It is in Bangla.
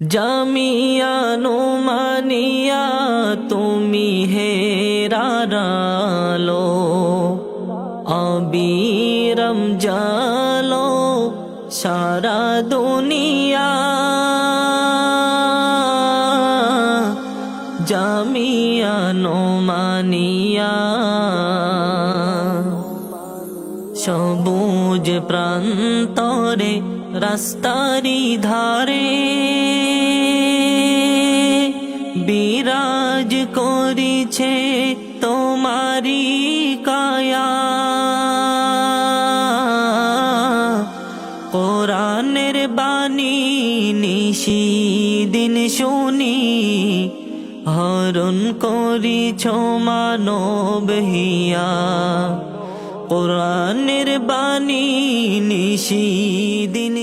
জামিয়া নোমানিয়া তুমি হেরারালো অবিরম জালো সারা দুনিয়া। জামিয়া নোমানিয়া সবুজ প্রান্তরে রাস্তারি ধারে বিরাজ করিছে তোমারি কায়া। কোরআনের বাণী নিশি দিন শুনি, হরণ করিছ মানব হিয়া। কোরআনের বাণী নিশি দিন